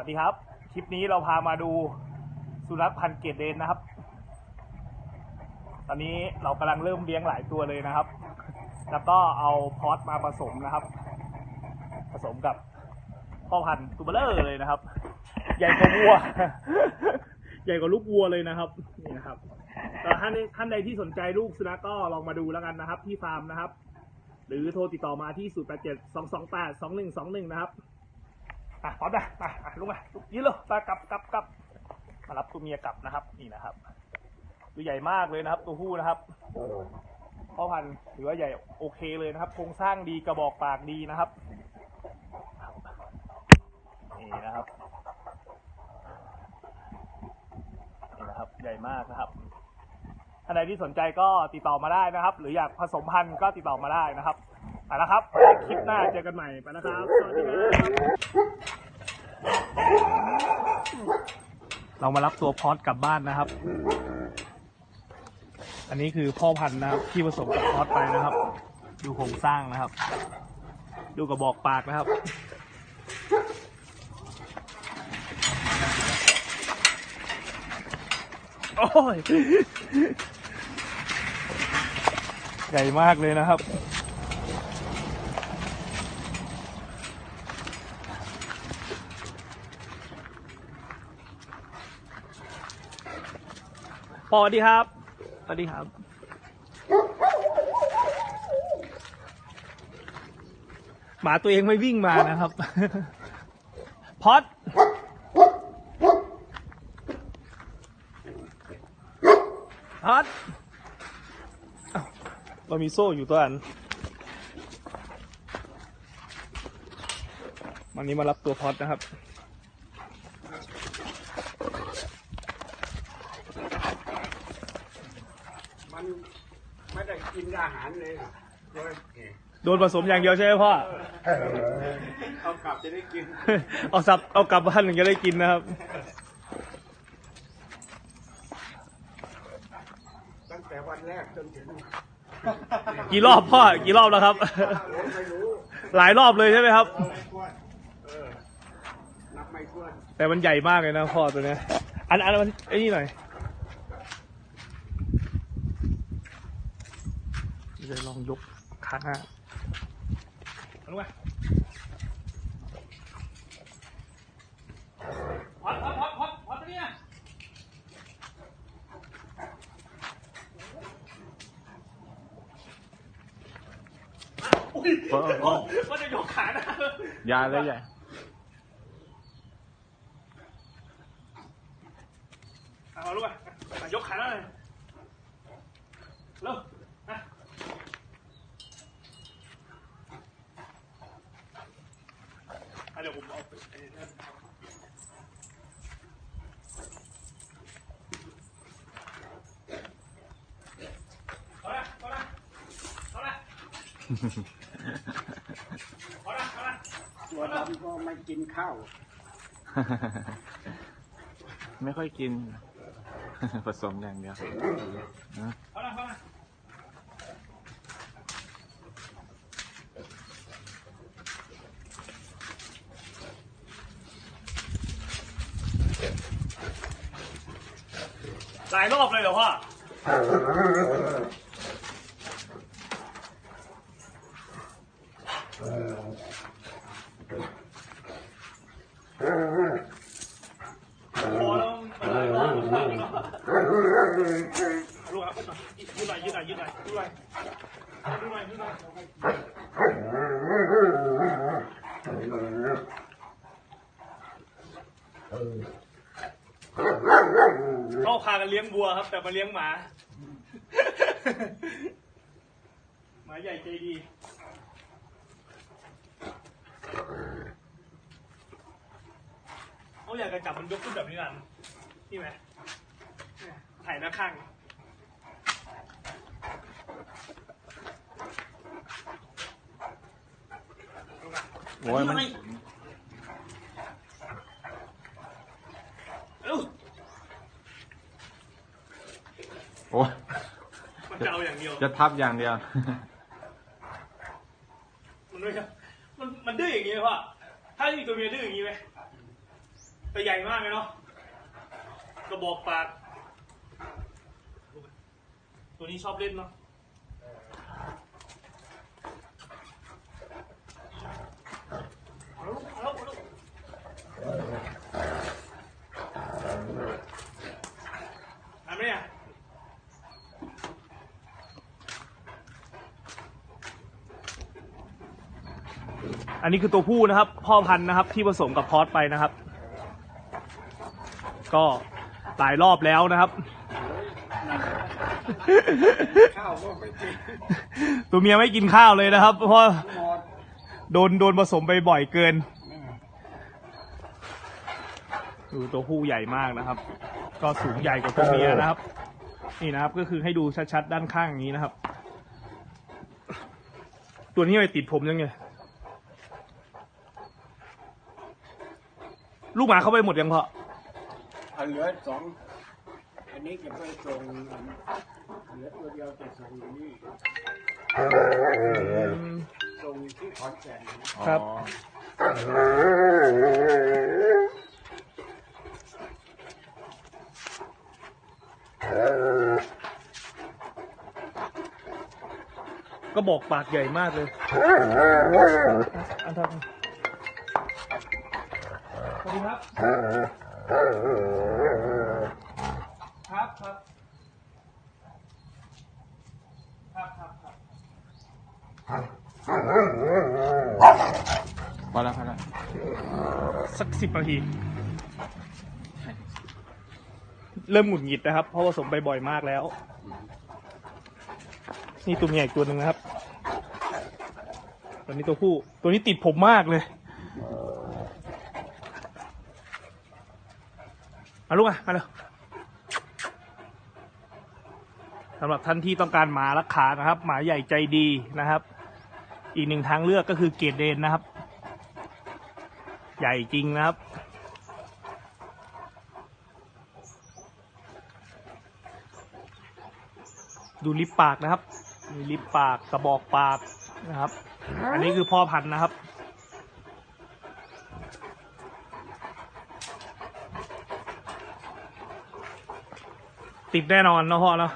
วัสดีครับ คลิปนี้เราพามาดูสุนัขพันธุ์เกรดเดนนะครับ ตอนนี้เรากำลังเริ่มเลี้ยงหลายตัวเลยนะครับ แล้วก็เอาพอสมาผสมนะครับ ผสมกับพ่อพันธุ์ตูเบลเลอร์เลยนะครับ ใหญ่กว่าวัว ใหญ่กว่าลูกวัวเลยนะครับนี่นะครับแต่ท่านท่านใดที่สนใจลูกสุนัขก็ลองมาดูแล้วกันนะครับ ที่ฟาร์มนะครับ หรือโทรติดต่อมาที่ 0 8 7 2 2 8 2 1 2 1 นะครับ อะพร้อมนะมาอะลุกมาลุกยืนเลยมากลับกลับกลับมารับตัวเมียกลับนะครับ นี่นะครับ ตัวใหญ่มากเลยนะครับ ตัวผู้นะครับพ่อพันธุ์ถือว่าใหญ่โอเคเลยนะครับ โครงสร้างดีกระบอกปากดีนะครับนี่นะครับนี่นะครับ ใหญ่มากนะครับท่านใดที่สนใจก็ติดต่อมาได้นะครับ หรืออยากผสมพันธุ์ก็ติดต่อมาได้นะครับ ไปแล้วครับคลิปหน้าเจอกันใหม่ไปแล้วครับ สวัสดีครับเรามารับตัวพอดกลับบ้านนะครับ อันนี้คือพ่อพันธุ์นะครับ ที่ผสมกับพอดไปนะครับ ดูโครงสร้างนะครับ ดูกระบอกปากนะครับ โอ้ย ใหญ่มากเลยนะครับ พอสวัสดีครับสวัสดีครับ หมาตัวเองไม่วิ่งมานะครับ พอดพอดเรามีโซ่อยู่ตัวอันวันนี้มารับตัวพอดนะครับ มันไม่ได้กินอาหารเลยโดยโดนผสมอย่างเดียวใช่ไหมพ่อ เอากลับจะได้กิน เอาสับเอากลับบ้านถึงจะได้กินนะครับ ตั้งแต่วันแรกจนถึงกี่รอบพ่อกี่รอบแล้วครับ ผมไม่รู้หลายรอบเลยใช่ไหมครับไม่ถ้วนเออนับไม่ถ้วนแต่มันใหญ่มากเลยนะพ่อตัวเนี้ยอันอันมันไอ้นี่หน่อย จะลองยกขาหน้าเอาลงมาพอดพอดพอดพอดพอดตัวนี้ยอุ้ยโอ้มันจะยกขาหน้ายาเลยใหญ่เอาลูกะอะยกขาหน้าเลยเร็วอะอะ เดี๋ยวผมเอาไปไอ้นั่นเอาละเอละเอละเอาละเอาละตัวดำก็ไม่กินข้าว ไม่ค่อยกิน ผสมอย่างเดียว เอาละเอาละหลายรอบเลยเหรอพ่อ พอแล้วมันหลายรอบมากเลยเนาะลูกครับยืดหน่อยยืดหน่อยยืดหน่อยยืดหน่อยยืดหน่อยยืดหน่อย เขาพากันเลี้ยงบัวครับ แต่มาเลี้ยงหมา หมาใหญ่ใจดีเขาอยากจะจับมันยกขึ้นแบบนี้นั่นนี่ไหมเนี่ยถ่ายหน้าข้างโอ้ยมันเร็วโอ้ยมัน จะเอาอย่างเดียว จะทับอย่างเดียว มันไม่ใช่มันมันดื้ออย่างนี้ไหมพ่อถ้ามีตัวเมียดื้ออย่างนี้ไหมตัวใหญ่มากเลยเนาะกระบอกปาก ตัวนี้ชอบเล่นเนาะเอาลูกเอาลูกเอาลูกทำไหมเนี่ย อั นนี้คือตัวผู้นะครับ พ่อพันธุ์นะครับ ที่ผสมกับพอสไปนะครับ ก็หลายรอบแล้วนะครับ ข้าวก็ไม่กินตัวเมียไม่กินข้าวเลยนะครับ เพราะหมดโดนโดนผสมไปบ่อยเกิน ดูตัวผู้ใหญ่มากนะครับ ก็สูงใหญ่กว่าตัวเมียนะครับ นี่นะครับก็คือให้ดูชัดๆด้านข้างอย่างนี้นะครับ ตัวนี้ไปติดผมยังไง ลูกหมาเข้าไปหมดยังพอเอาเหลือสองอันนี้จะไปส่งเหลือตัวเดียวจะส่งอยู่นี่ส่งที่ขอนแก่นครับอ๋อก็บอกปากใหญ่มากเลย อันทัน สวัสดีครับ ครับครับ ครับครับครับพอแล้วพอแล้วสักสิบนาที เริ่มหงุดหงิดนะครับ เพราะผสมไปบ่อยมากแล้ว นี่ตัวเมียอีกตัวหนึ่งนะครับ ตัวนี้ตัวผู้ ตัวนี้ติดผมมากเลย มาลูกอะมาเร็วสำหรับท่านที่ต้องการหมารักขานะครับ หมาใหญ่ใจดีนะครับ อีกหนึ่งทางเลือกก็คือเกรดเดนนะครับ ใหญ่จริงนะครับ ดูลิปปากนะครับ มีลิปปากกระบอกปากนะครับ อันนี้คือพ่อพันธุ์นะครับ ติดแน่นอนเนาะพ่อเนาะ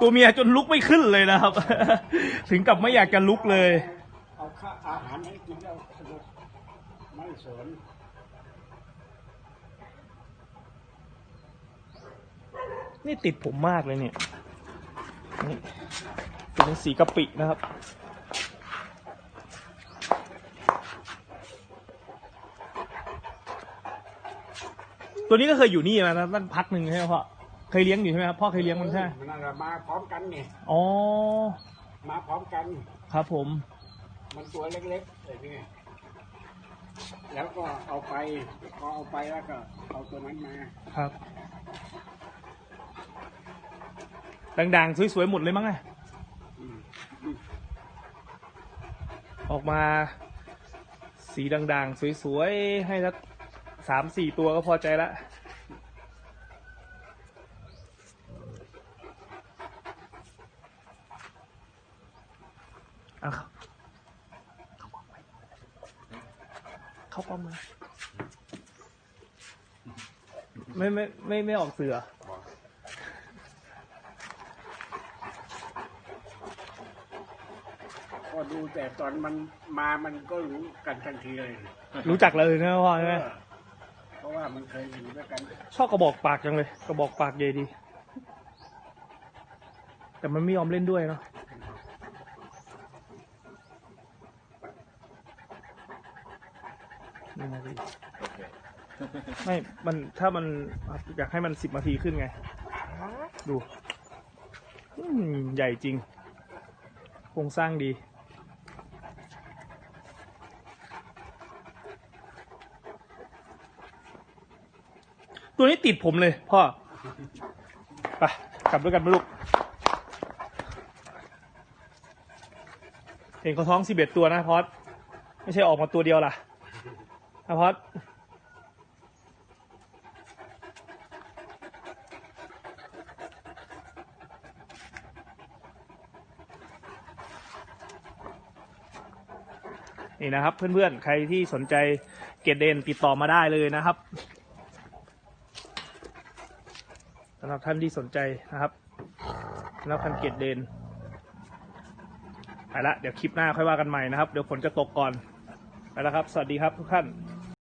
ตัวเมียจนลุกไม่ขึ้นเลยนะครับ ถึงกับไม่อยากจะลุกเลย เอาข้าอาหารให้กินแล้วไม่สนนี่ติดผมมากเลยเนี่ยนี่เป็นสีกะปินะครับ ตัวนี้ก็เคยอยู่นี่มานะตั้งพักหนึ่งใช่ไหมพ่อเคยเลี้ยงอยู่ใช่ไหมครับพ่อเคยเลี้ยงมันใช่ไหมนั่นแหละมาพร้อมกันนี่อ๋อมาพร้อมกัน ครับผม มันตัวเล็กๆเลยนี่แล้วก็เอาไปพอเอาไปแล้วก็เอาตัวนั้นมาครับดังๆสวยๆหมดเลยมั้งไงอืมออกมา สีดังๆสวยๆให้สัก สามสี่ตัวก็พอใจละเอาเข้าเข้าป้อมไปเข้าป้อมมาไม่ไม่ไม่ไม่ออกเสือก็ดูแต่ตอนมันมามันก็รู้กันทันทีเลย รู้จักเลยนะพ่อใช่ไหมเพ ราะว่ามันเคยอยู่ด้วยกันชอบกระบอกปากจังเลย กระบอกปากใหญ่ดี แต่มันไม่ยอมเล่นด้วยเนาะนี่นาทีโอเคไม่ มันถ้ามันอยากให้มันสิบนาทีขึ้นไง ดูอืมใหญ่จริงโครงสร้างดี ตัวนี้ติดผมเลยพ่อ ไปกลับด้วยกันไหมลูก เห็นเขาท้องสิบเอ็ดตัวนะพอดไม่ใช่ออกมาตัวเดียวล่ะนะพอดนี่นะครับเพื่อนๆ ใครที่สนใจเกรดเดนติดต่อมาได้เลยนะครับสำหรับท่านที่สนใจนะครับสำหรับพันเกตเดนไปละเดี๋ยวคลิปหน้าค่อยว่ากันใหม่นะครับ เดี๋ยวฝนจะตกก่อนไปแล้วครับ สวัสดีครับทุกท่าน